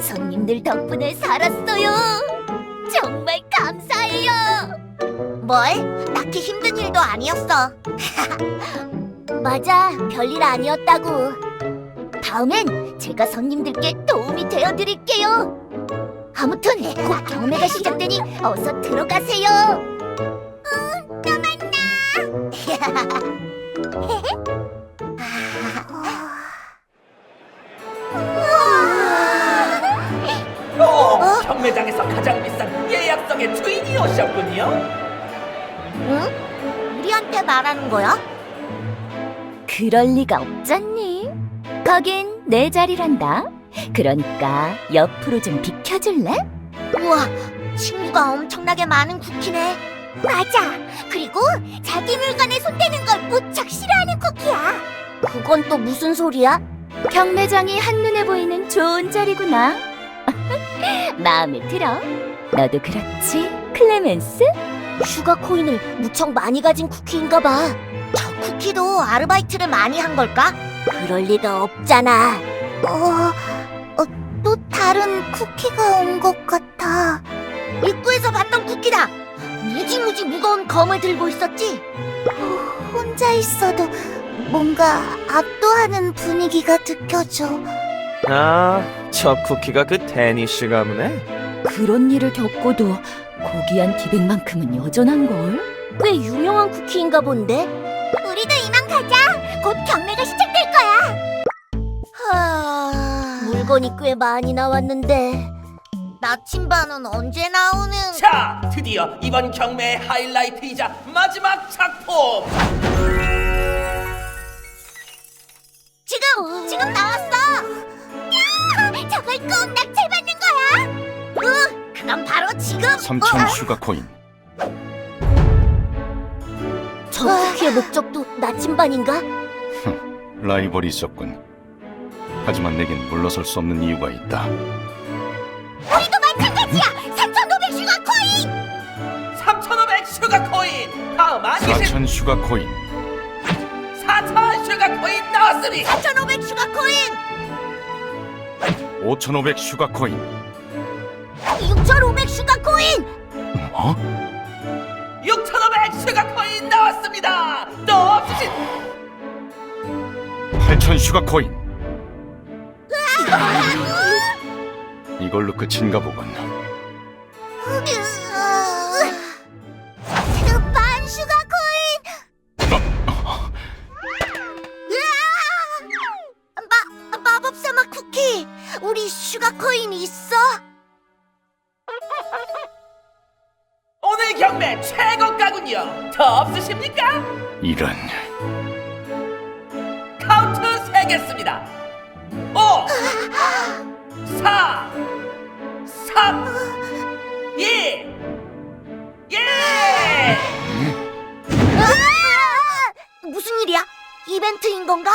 손님들 덕분에 살았어요. 정말 감사해요. 뭘? 딱히 힘든 일도 아니었어. 맞아, 별일 아니었다고. 다음엔 제가 손님들께 도움이 되어드릴게요. 아무튼 곧 경매가 시작되니 어서 들어가세요. 응, 또 만나. 매장에서 가장 비싼 예약성의 트윈이 오셨군요. 응? 우리한테 말하는 거야? 그럴 리가 없잖니. 거긴 내 자리란다. 그러니까 옆으로 좀 비켜줄래? 우와, 친구가 엄청나게 많은 쿠키네. 맞아. 그리고 자기 물건에 손대는 걸 무척 싫어하는 쿠키야. 그건 또 무슨 소리야? 경매장이 한눈에 보이는 좋은 자리구나. 마음에 들어. 너도 그렇지, 클레멘스? 슈가 코인을 무척 많이 가진 쿠키인가 봐. 저 쿠키도 아르바이트를 많이 한 걸까? 그럴 리가 없잖아. 어, 어, 또 다른 쿠키가 온 것 같아. 입구에서 봤던 쿠키다. 무지무지 무거운 검을 들고 있었지? 어, 혼자 있어도 뭔가 압도하는 분위기가 느껴져. 아, 저 쿠키가 그 데니쉬 가문에? 그런 일을 겪고도 고귀한 기백만큼은 여전한걸? 꽤 유명한 쿠키인가 본데? 우리도 이만 가자. 곧 경매가 시작될 거야. 하... 물건이 꽤 많이 나왔는데 나침반은 언제 나오는? 자, 드디어 이번 경매의 하이라이트이자 마지막 작품. 지금 지금 나왔어. 꼭 낙찰받는 거야? 응, 그럼 바로 지금. 삼천 어, 슈가 코인 저 쿠키의 목적도 나침반인가? 라이벌이 있었군 하지만 내겐 물러설 수 없는 이유가 있다 우리도 마찬가지야. 3,500 슈가 코인. 3,500 슈가 코인. 다음 안기신 사천 슈가 코인 4,000 슈가 코인 나왔으니 4,500 슈가 코인. 오천오백 슈가 코인 6,500 슈가 코인. 뭐? 6,500 슈가 코인 나왔습니다. 또 없으신 팔천 슈가 코인 이걸로 끝인가 보군 마 마법사 막 쿠키. 우리 슈가 코인 있어? 오늘 경매 최고가군요. 더 없으십니까? 이런 카운트 세겠습니다. 5 4 3 2 예! 아! 무슨 일이야? 이벤트인 건가?